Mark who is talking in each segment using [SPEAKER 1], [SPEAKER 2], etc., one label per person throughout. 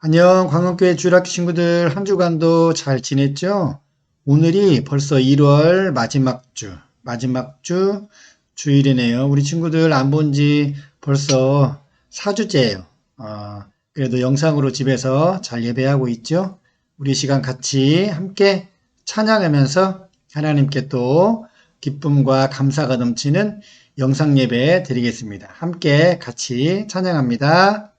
[SPEAKER 1] 안녕 광원교회 주일학교 친구들 한 주간도 잘 지냈죠? 오늘이 벌써 1월 마지막 주, 마지막 주 주일이네요. 우리 친구들 안 본 지 벌써 4주째예요. 어, 그래도 영상으로 집에서 잘 예배하고 있죠? 우리 시간 같이 함께 찬양하면서 하나님께 또 기쁨과 감사가 넘치는 영상 예배 드리겠습니다. 함께 같이 찬양합니다.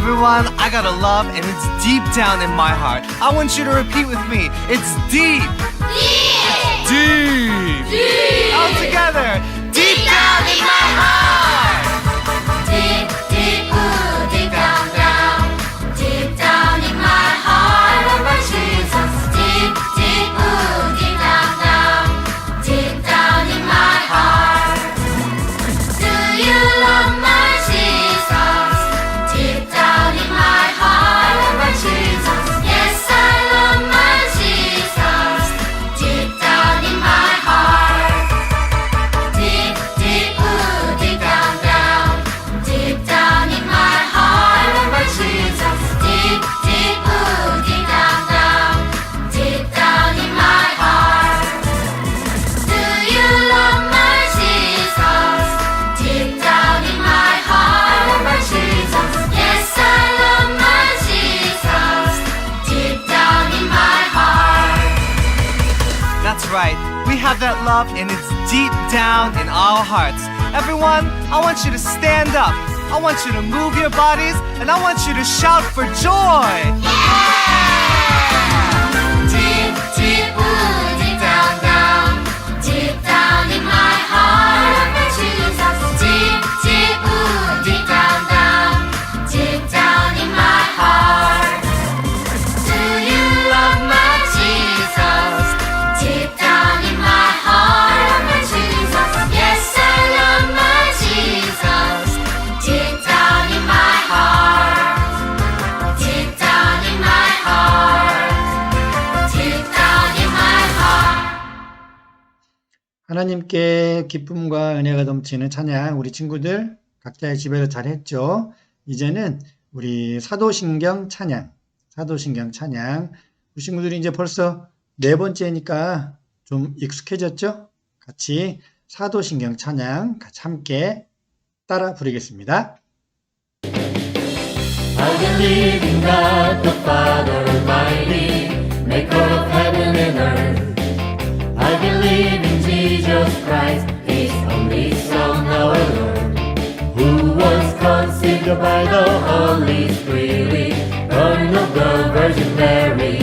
[SPEAKER 2] everyone, I got a love and it's deep down in my heart. I want you to repeat with me. It's deep. Deep. Deep.
[SPEAKER 3] deep. All together. Deep, deep down, down in my heart. Deep down in
[SPEAKER 2] our hearts. Everyone, I want you to stand up. I want you to move your bodies and I want you to shout for joy.
[SPEAKER 3] Deep,
[SPEAKER 4] 하나님께 기쁨과 은혜가 넘치는 찬양 우리 친구들 각자의 집에서 잘 했죠. 이제는 우리 사도신경 찬양, 사도신경 찬양. 우리 친구들이 이제 벌써 네 번째니까 좀 익숙해졌죠? 같이 사도신경 찬양 같이 함께 따라 부르겠습니다.
[SPEAKER 1] I believe in God the Father Almighty, maker of heaven and earth. I believe in Christ, His only Son, our Lord, who was conceived by the Holy Spirit, born of the Virgin Mary,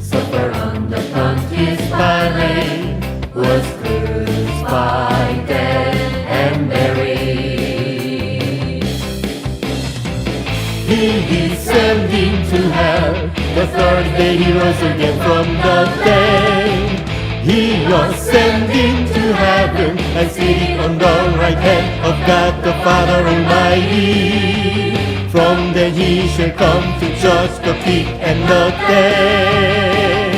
[SPEAKER 1] suffered under Pontius Pilate, was crucified, dead, and buried. He descended into hell. The third day he rose again from the dead. He ascended to heaven and sitting on the right hand of God the Father Almighty. From there he shall come to judge the quick and the dead.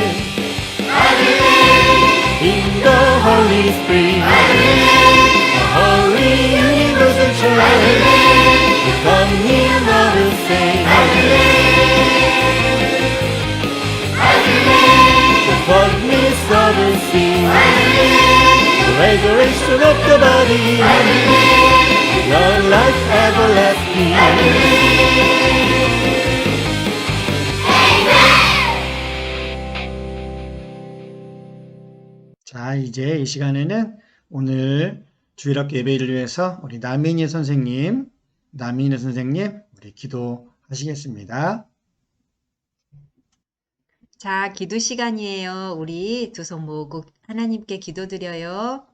[SPEAKER 1] In the Holy Spirit, resurrection of the body, the life everlasting.
[SPEAKER 4] 자, 이제 이 시간에는 오늘 주일학교 예배를 위해서 우리 남인희 선생님, 남인희 선생님, 우리 기도하시겠습니다.
[SPEAKER 5] 자, 기도 시간이에요. 우리 두 손 모으고 하나님께 기도드려요.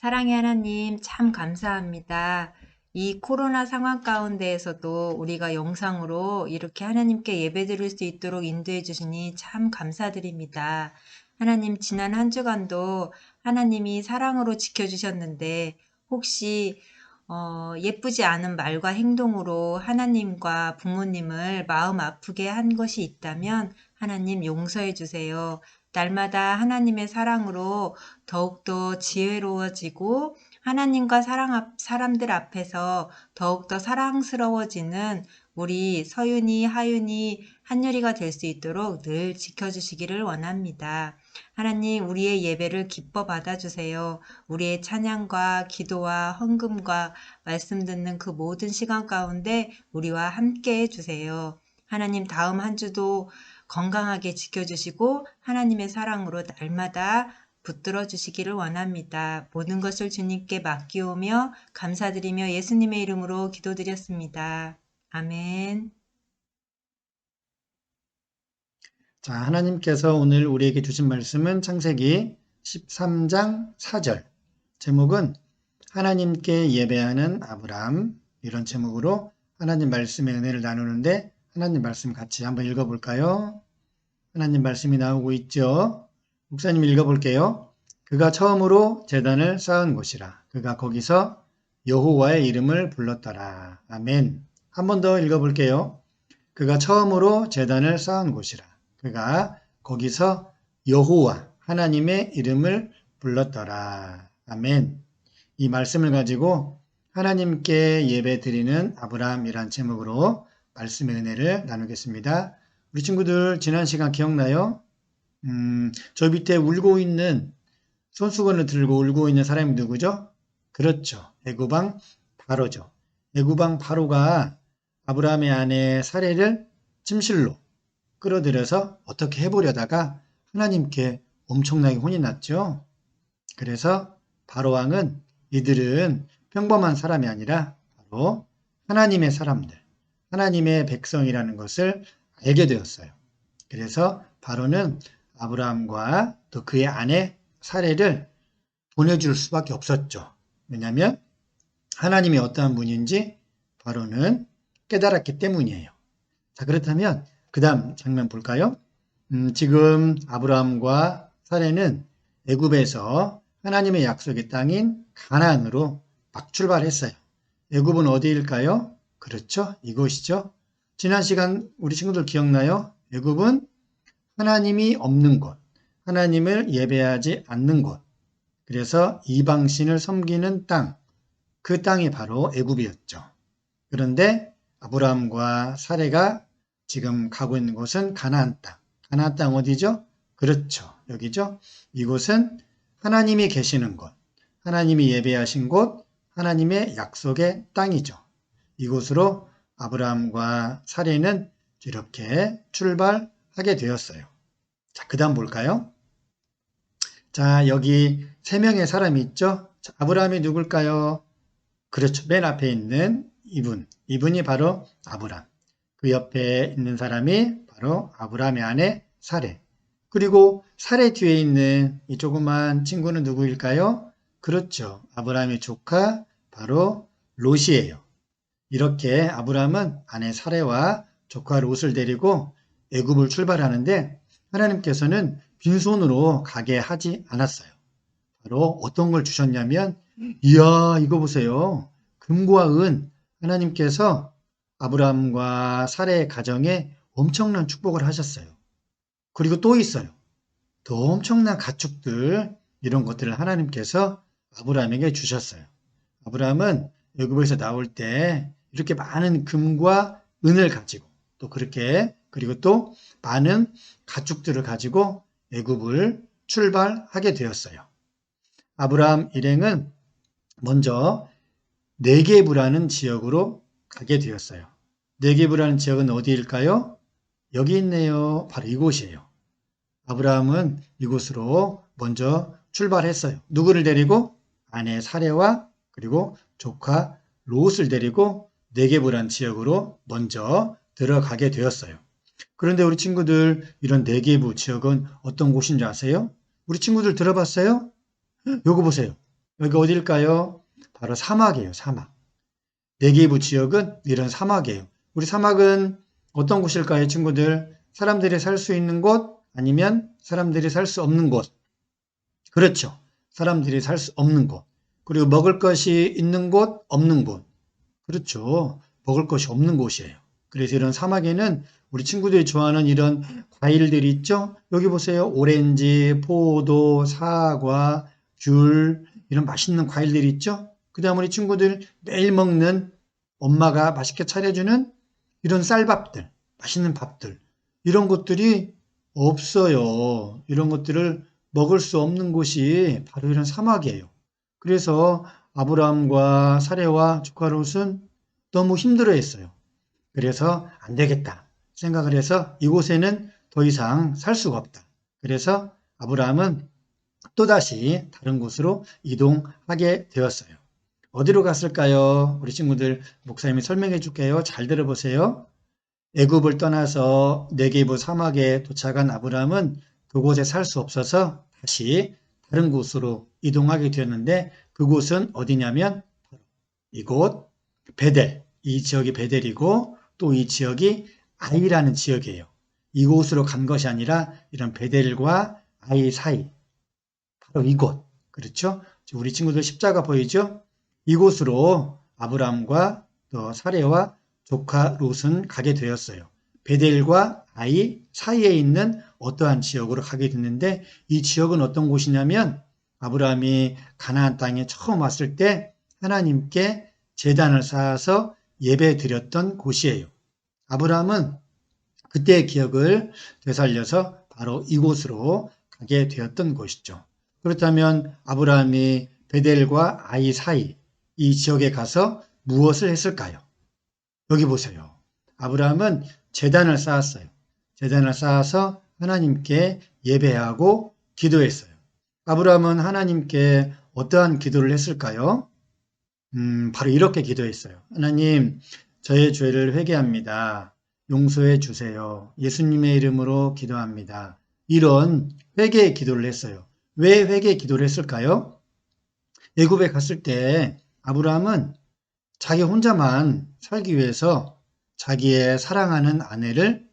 [SPEAKER 5] 사랑의 하나님, 참 감사합니다. 이 코로나 상황 가운데에서도 우리가 영상으로 이렇게 하나님께 예배 드릴 수 있도록 인도해 주시니 참 감사드립니다. 하나님, 지난 한 주간도 하나님이 사랑으로 지켜주셨는데, 혹시 어, 예쁘지 않은 말과 행동으로 하나님과 부모님을 마음 아프게 한 것이 있다면 하나님 용서해 주세요. 날마다 하나님의 사랑으로 더욱더 지혜로워지고 하나님과 사랑 앞, 사람들 앞에서 더욱더 사랑스러워지는 우리 서윤이, 하윤이, 한유리가 될 수 있도록 늘 지켜주시기를 원합니다. 하나님, 우리의 예배를 기뻐 받아주세요. 우리의 찬양과 기도와 헌금과 말씀 듣는 그 모든 시간 가운데 우리와 함께 해주세요. 하나님, 다음 한 주도 건강하게 지켜주시고 하나님의 사랑으로 날마다 붙들어 주시기를 원합니다. 모든 것을 주님께 맡기오며 감사드리며 예수님의 이름으로 기도드렸습니다. 아멘.
[SPEAKER 4] 자, 하나님께서 오늘 우리에게 주신 말씀은 창세기 13장 4절. 제목은 하나님께 예배하는 아브람. 이런 제목으로 하나님 말씀의 은혜를 나누는데 하나님 말씀 같이 한번 읽어볼까요? 하나님 말씀이 나오고 있죠? 목사님 읽어볼게요. 그가 처음으로 재단을 쌓은 곳이라. 그가 거기서 여호와의 이름을 불렀더라. 아멘. 한 번 더 읽어볼게요. 그가 처음으로 재단을 쌓은 곳이라. 그가 거기서 여호와 하나님의 이름을 불렀더라. 아멘. 이 말씀을 가지고 하나님께 예배 드리는 아브라함이란 제목으로 말씀의 은혜를 나누겠습니다. 우리 친구들 지난 시간 기억나요? 음, 저 밑에 울고 있는 손수건을 들고 울고 있는 사람이 누구죠? 그렇죠. 애구방 바로죠. 애구방 바로가 아브라함의 아내 사례를 침실로 끌어들여서 어떻게 해보려다가 하나님께 엄청나게 혼이 났죠. 그래서 바로 왕은 이들은 평범한 사람이 아니라 바로 하나님의 사람들, 하나님의 백성이라는 것을 알게 되었어요. 그래서 바로는 아브라함과 또 그의 아내 사례를 보내줄 수밖에 없었죠. 왜냐하면 하나님이 어떠한 분인지 바로는 깨달았기 때문이에요. 자, 그렇다면 그 다음 장면 볼까요? 음, 지금 아브라함과 사례는 애굽에서 하나님의 약속의 땅인 가나안으로 막 출발했어요. 애굽은 어디일까요? 그렇죠. 이곳이죠. 지난 시간 우리 친구들 기억나요? 애굽은 하나님이 없는 곳, 하나님을 예배하지 않는 곳. 그래서 이방신을 섬기는 땅, 그 땅이 바로 애굽이었죠. 그런데 아브라함과 사례가 지금 가고 있는 곳은 가나안 땅. 가나안 땅 어디죠? 그렇죠. 여기죠. 이곳은 하나님이 계시는 곳, 하나님이 예배하신 곳, 하나님의 약속의 땅이죠. 이곳으로 아브라함과 사례는 이렇게 출발하게 되었어요. 자, 그 다음 볼까요? 자, 여기 세 명의 사람이 있죠? 자, 아브라함이 누굴까요? 그렇죠. 맨 앞에 있는 이분. 이분이 바로 아브람. 그 옆에 있는 사람이 바로 아브라함의 아내 사례. 그리고 사례 뒤에 있는 이 조그만 친구는 누구일까요? 그렇죠. 아브라함의 조카 바로 롯이에요. 이렇게 아브라함은 아내 사례와 조카 롯을 데리고 애굽을 출발하는데 하나님께서는 빈손으로 가게 하지 않았어요. 바로 어떤 걸 주셨냐면 이야 이거 보세요. 금과 은 하나님께서 아브라함과 사례의 가정에 엄청난 축복을 하셨어요. 그리고 또 있어요. 더 엄청난 가축들 이런 것들을 하나님께서 아브라함에게 주셨어요. 아브라함은 애굽에서 나올 때 이렇게 많은 금과 은을 가지고 또 그렇게 그리고 또 많은 가축들을 가지고 애굽을 출발하게 되었어요. 아브라함 일행은 먼저 네게부라는 지역으로 가게 되었어요. 네게부라는 지역은 어디일까요? 여기 있네요. 바로 이곳이에요. 아브라함은 이곳으로 먼저 출발했어요. 누구를 데리고? 아내 사례와 그리고 조카 롯을 데리고 네게부란 지역으로 먼저 들어가게 되었어요. 그런데 우리 친구들 이런 네게부 지역은 어떤 곳인지 아세요? 우리 친구들 들어봤어요? 요거 보세요. 여기 어딜까요? 바로 사막이에요. 사막. 네게부 지역은 이런 사막이에요. 우리 사막은 어떤 곳일까요, 친구들? 사람들이 살 수 있는 곳 아니면 사람들이 살 수 없는 곳. 그렇죠. 사람들이 살 수 없는 곳. 그리고 먹을 것이 있는 곳, 없는 곳. 그렇죠. 먹을 것이 없는 곳이에요. 그래서 이런 사막에는 우리 친구들이 좋아하는 이런 과일들이 있죠? 여기 보세요. 오렌지, 포도, 사과, 귤, 이런 맛있는 과일들이 있죠? 그 다음 우리 친구들 매일 먹는 엄마가 맛있게 차려주는 이런 쌀밥들, 맛있는 밥들, 이런 것들이 없어요. 이런 것들을 먹을 수 없는 곳이 바로 이런 사막이에요. 그래서 아브라함과 사례와 조카 롯은 너무 힘들어 했어요. 그래서 안 되겠다 생각을 해서 이곳에는 더 이상 살 수가 없다. 그래서 아브라함은 또다시 다른 곳으로 이동하게 되었어요. 어디로 갔을까요? 우리 친구들 목사님이 설명해 줄게요. 잘 들어보세요. 애굽을 떠나서 네게부 사막에 도착한 아브라함은 그곳에 살 수 없어서 다시 다른 곳으로 이동하게 되었는데 그곳은 어디냐면 이곳 베델 이 지역이 베델이고 또 이 지역이 아이라는 지역이에요. 이곳으로 간 것이 아니라 이런 베델과 아이 사이 바로 이곳 그렇죠? 우리 친구들 십자가 보이죠? 이곳으로 아브라함과 또 사레와 조카 롯은 가게 되었어요. 베델과 아이 사이에 있는 어떠한 지역으로 가게 됐는데 이 지역은 어떤 곳이냐면 아브라함이 가나안 땅에 처음 왔을 때 하나님께 제단을 쌓아서 예배 드렸던 곳이에요. 아브라함은 그때의 기억을 되살려서 바로 이곳으로 가게 되었던 곳이죠. 그렇다면 아브라함이 베델과 아이 사이 이 지역에 가서 무엇을 했을까요? 여기 보세요. 아브라함은 재단을 쌓았어요. 재단을 쌓아서 하나님께 예배하고 기도했어요. 아브라함은 하나님께 어떠한 기도를 했을까요? 음, 바로 이렇게 기도했어요. 하나님, 저의 죄를 회개합니다. 용서해 주세요. 예수님의 이름으로 기도합니다. 이런 회개의 기도를 했어요. 왜 회개의 기도를 했을까요? 애굽에 갔을 때 아브라함은 자기 혼자만 살기 위해서 자기의 사랑하는 아내를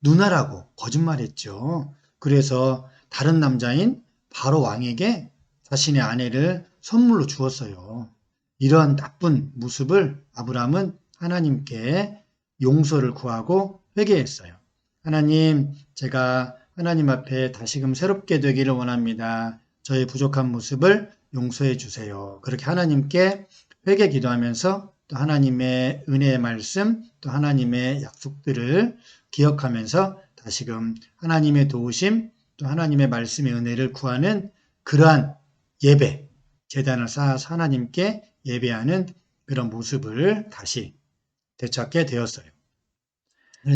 [SPEAKER 4] 누나라고 거짓말했죠. 그래서 다른 남자인 바로 왕에게 자신의 아내를 선물로 주었어요. 이러한 나쁜 모습을 아브라함은 하나님께 용서를 구하고 회개했어요. 하나님, 제가 하나님 앞에 다시금 새롭게 되기를 원합니다. 저의 부족한 모습을 용서해 주세요. 그렇게 하나님께 회개 기도하면서 또 하나님의 은혜의 말씀, 또 하나님의 약속들을 기억하면서 다시금 하나님의 도우심, 또 하나님의 말씀의 은혜를 구하는 그러한 예배, 재단을 쌓아서 하나님께 예배하는 그런 모습을 다시 되찾게 되었어요.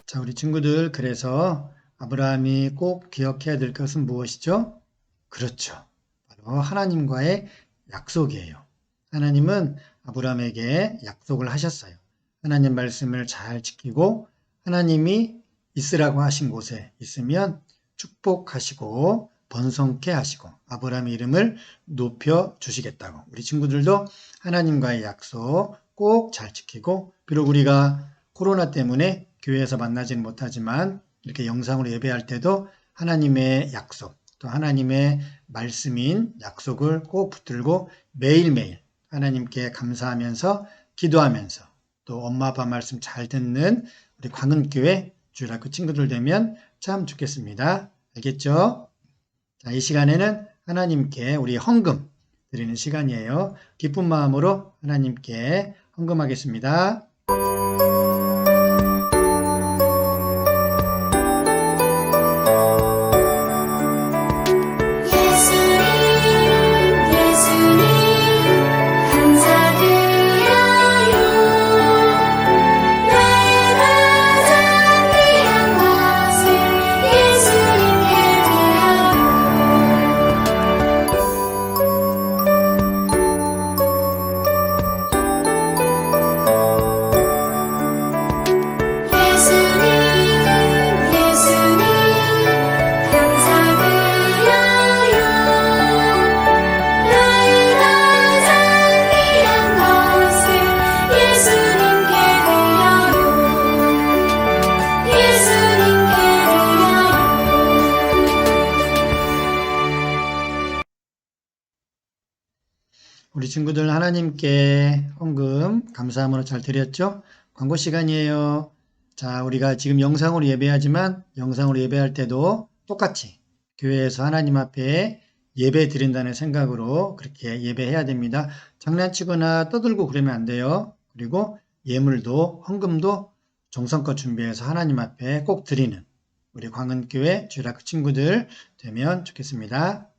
[SPEAKER 4] 자, 우리 친구들, 그래서 아브라함이 꼭 기억해야 될 것은 무엇이죠? 그렇죠. 바로 하나님과의 약속이에요. 하나님은 아브라함에게 약속을 하셨어요. 하나님 말씀을 잘 지키고 하나님이 있으라고 하신 곳에 있으면 축복하시고 번성케 하시고 아브라함의 이름을 높여 주시겠다고. 우리 친구들도 하나님과의 약속 꼭 잘 지키고 비록 우리가 코로나 때문에 교회에서 만나지는 못하지만 이렇게 영상으로 예배할 때도 하나님의 약속 또 하나님의 말씀인 약속을 꼭 붙들고 매일매일 하나님께 감사하면서 기도하면서 또 엄마 아빠 말씀 잘 듣는 우리 광은교회 주일학교 친구들 되면 참 좋겠습니다. 알겠죠? 자, 이 시간에는 하나님께 우리 헌금 드리는 시간이에요. 기쁜 마음으로 하나님께 헌금하겠습니다. 감사함으로 잘 드렸죠? 광고 시간이에요. 자, 우리가 지금 영상으로 예배하지만 영상으로 예배할 때도 똑같이 교회에서 하나님 앞에 예배 드린다는 생각으로 그렇게 예배해야 됩니다. 장난치거나 떠들고 그러면 안 돼요. 그리고 예물도 헌금도 정성껏 준비해서 하나님 앞에 꼭 드리는 우리 광은교회 주일학교 친구들 되면 좋겠습니다.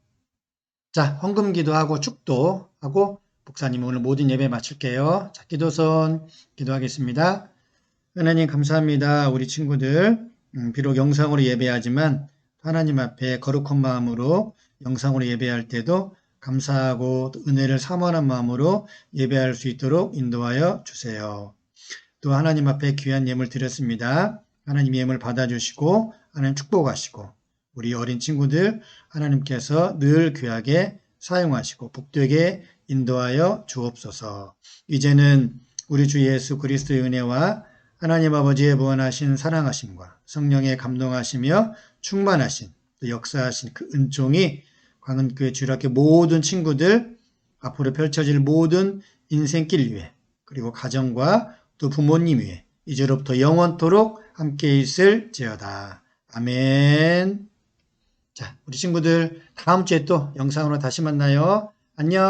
[SPEAKER 4] 자, 헌금 기도 하고 축도 하고 목사님 오늘 모든 예배 마칠게요. 자, 기도선 기도하겠습니다. 하나님 감사합니다. 우리 친구들 음, 비록 영상으로 예배하지만 하나님 앞에 거룩한 마음으로 영상으로 예배할 때도 감사하고 또 은혜를 사모하는 마음으로 예배할 수 있도록 인도하여 주세요. 또 하나님 앞에 귀한 예물 드렸습니다. 하나님 예물 받아주시고 하나님 축복하시고 우리 어린 친구들 하나님께서 늘 귀하게 사용하시고 복되게 인도하여 주옵소서. 이제는 우리 주 예수 그리스도의 은혜와 하나님 아버지의 무한하신 사랑하심과 성령의 감동하시며 충만하신 또 역사하신 그 은총이 광은교회 주일학교 모든 친구들 앞으로 펼쳐질 모든 인생길 위에 그리고 가정과 또 부모님 위에 이제로부터 영원토록 함께 있을 지어다. 아멘. 자, 우리 친구들 다음 주에 또 영상으로 다시 만나요. 안녕.